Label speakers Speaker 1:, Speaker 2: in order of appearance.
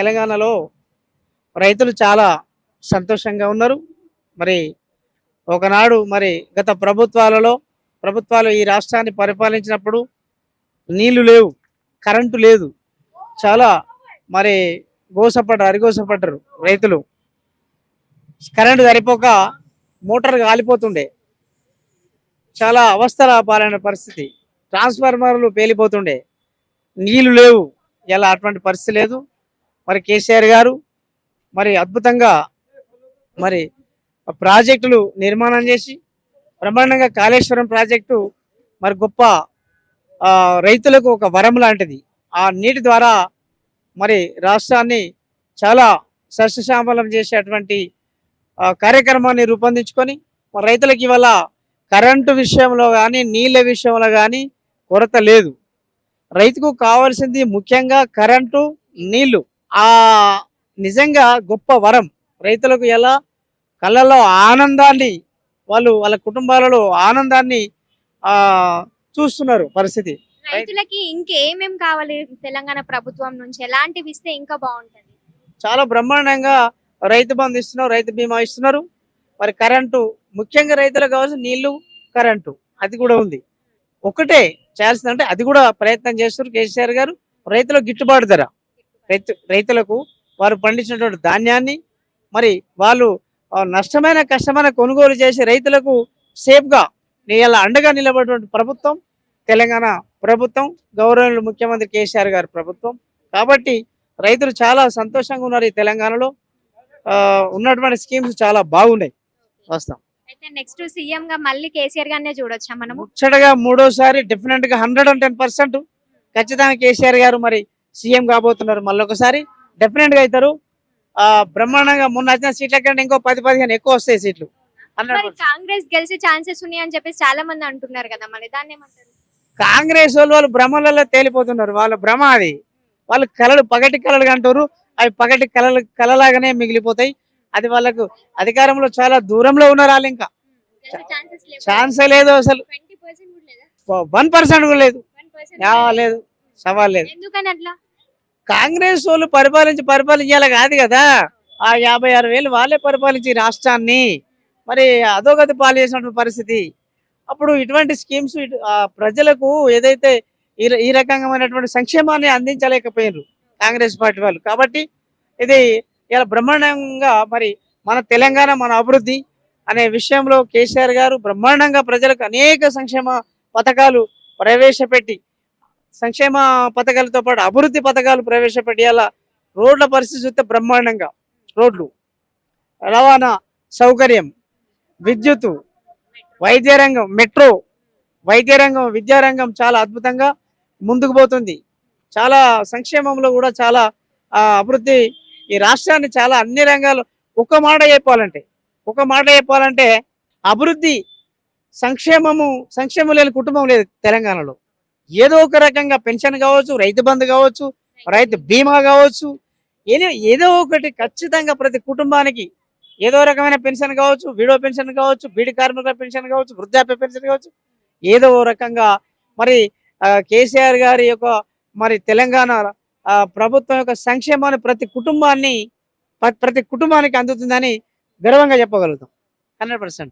Speaker 1: తెలంగాణలో రైతులు చాలా సంతోషంగా ఉన్నారు. మరి ఒకనాడు మరి గత ప్రభుత్వాలలో ప్రభుత్వాలు ఈ రాష్ట్రాన్ని పరిపాలించినప్పుడు నీళ్ళు లేవు కరెంటు లేదు. చాలా మరి గోసపడ్డారు అరిగోసపడ్డారు రైతులు. కరెంటు సరిపోక మోటార్ కాలిపోతుండే. చాలా అవస్థల పాలైన పరిస్థితి. ట్రాన్స్ఫార్మర్లు పేలిపోతుండే. నీళ్ళు లేవు. ఇలా అటువంటి పరిస్థితి లేదు. మరి కేసీఆర్ గారు మరి అద్భుతంగా మరి ప్రాజెక్టులు నిర్మాణం చేసి బ్రహ్మాండంగా కాళేశ్వరం ప్రాజెక్టు మరి గొప్ప రైతులకు ఒక వరం లాంటిది. ఆ నీటి ద్వారా మరి రాష్ట్రాన్ని చాలా సస్యశ్యామలం చేసేటువంటి కార్యక్రమాన్ని రూపొందించుకొని మరి రైతులకు ఇవాళ కరెంటు విషయంలో కానీ నీళ్ళ విషయంలో కానీ కొరత లేదు. రైతుకు కావాల్సింది ముఖ్యంగా కరెంటు నీళ్ళు. ఆ నిజంగా గొప్ప వరం. రైతులకు ఎలా? కళ్ళల్లో ఆనందాన్ని వాళ్ళు వాళ్ళ కుటుంబాలలో ఆనందాన్ని ఆ చూస్తున్నారు పరిస్థితి.
Speaker 2: రైతులకి ఇంకేమేం కావాలి? తెలంగాణ ప్రభుత్వం నుంచి ఎలాంటివి ఇస్తే ఇంకా బాగుంటది?
Speaker 1: చాలా బ్రహ్మాండంగా రైతు బంధు ఇస్తున్నారు రైతు బీమా ఇస్తున్నారు. మరి కరెంటు ముఖ్యంగా రైతులకు కావాల్సిన నీళ్ళు కరెంటు అది కూడా ఉంది. ఒకటే చేయాల్సింది అంటే అది కూడా ప్రయత్నం చేస్తున్నారు కేసీఆర్ గారు. రైతులకు గిట్టుబాటు ధర. రైతు రైతులకు వారు పండించినటువంటి ధాన్యాన్ని మరి వాళ్ళు నష్టమైన కష్టమైన కొనుగోలు చేసి రైతులకు సేఫ్గా ఇలా అండగా నిలబడినటువంటి ప్రభుత్వం తెలంగాణ ప్రభుత్వం గౌరవ ముఖ్యమంత్రి కేసీఆర్ గారి ప్రభుత్వం. కాబట్టి రైతులు చాలా సంతోషంగా ఉన్నారు ఈ తెలంగాణలో. ఉన్నటువంటి స్కీమ్స్ చాలా బాగున్నాయి. వస్తాం.
Speaker 2: అయితే నెక్స్ట్ సీఎం గా మళ్ళీ కేసీఆర్ గానే చూడొచ్చా మనము?
Speaker 1: ముచ్చటగా మూడోసారి డెఫినెట్గా హండ్రెడ్ అండ్ టెన్ పర్సెంట్ ఖచ్చితంగా కేసీఆర్ గారు మరి సీఎం కాబోతున్నారు. మళ్ళీ ఒకసారి డెఫినెట్గా అవుతారు ఆ బ్రహ్మాండంగా మొన్న వచ్చిన సీట్ల కంటే ఇంకో పది పదిహేను ఎక్కువ వస్తాయి సీట్లు.
Speaker 2: కాంగ్రెస్ గెలిచే ఛాన్సెస్ ఉన్నాయి అని చెప్పేసి చాలా మంది అంటున్నారు కదా మరి దాన్ని ఏమంటారు?
Speaker 1: కాంగ్రెస్ వాళ్ళు వాళ్ళు భ్రమలలో తేలిపోతున్నారు. వాళ్ళ భ్రమ అది. వాళ్ళు కళలు పగటి కళలు అంటారు. అవి పగటి కళలు కళలాగానే మిగిలిపోతాయి. అది వాళ్ళకు అధికారంలో చాలా దూరంలో ఉన్నారు వాళ్ళు ఇంకా. ఛాన్సే లేదు అసలు. వన్ పర్సెంట్ కూడా లేదు. లేదు. సవాల్ లేదు.
Speaker 2: ఎందుకని అట్లా?
Speaker 1: కాంగ్రెస్ వాళ్ళు పరిపాలించి పరిపాలించాలి కాదు కదా. ఆ యాభై ఆరు వేలు వాళ్ళే పరిపాలించి రాష్ట్రాన్ని. మరి అధోగతి పాలు చేసినటువంటి పరిస్థితి. అప్పుడు ఇటువంటి స్కీమ్స్ ప్రజలకు ఏదైతే ఈ రకమైనటువంటి సంక్షేమాన్ని అందించలేకపోయినారు కాంగ్రెస్ పార్టీ వాళ్ళు. కాబట్టి ఇది ఇలా బ్రహ్మాండంగా మరి మన తెలంగాణ మన అభివృద్ధి అనే విషయంలో కేసీఆర్ గారు బ్రహ్మాండంగా ప్రజలకు అనేక సంక్షేమ పథకాలు ప్రవేశపెట్టి సంక్షేమ పథకాలతో పాటు అభివృద్ధి పథకాలు ప్రవేశపెట్టేలా రోడ్ల పరిస్థితి చూస్తే బ్రహ్మాండంగా. రోడ్లు రవాణా సౌకర్యం విద్యుత్ వైద్య రంగం మెట్రో వైద్య రంగం విద్యారంగం చాలా అద్భుతంగా ముందుకు పోతుంది. చాలా సంక్షేమంలో కూడా చాలా అభివృద్ధి ఈ రాష్ట్రాన్ని చాలా అన్ని రంగాలు ఒక మాట చెప్పాలంటే ఒక మాట చెప్పాలంటే అభివృద్ధి సంక్షేమము సంక్షేమం లేని కుటుంబం లేదు తెలంగాణలో. ఏదో ఒక రకంగా పెన్షన్ కావచ్చు రైతు బంధు కావచ్చు రైతు బీమా కావచ్చు ఏదో ఏదో ఒకటి ఖచ్చితంగా ప్రతి కుటుంబానికి ఏదో రకమైన పెన్షన్ కావచ్చు విడో పెన్షన్ కావచ్చు బీడి కార్మికుల పెన్షన్ కావచ్చు వృద్ధాప్య పెన్షన్ కావచ్చు ఏదో రకంగా మరి కేసీఆర్ గారి యొక్క మరి తెలంగాణ ప్రభుత్వం యొక్క సంక్షేమాన్ని ప్రతి కుటుంబాన్ని ప్రతి కుటుంబానికి అందుతుందని గర్వంగా చెప్పగలుగుతాం. Hundred percent.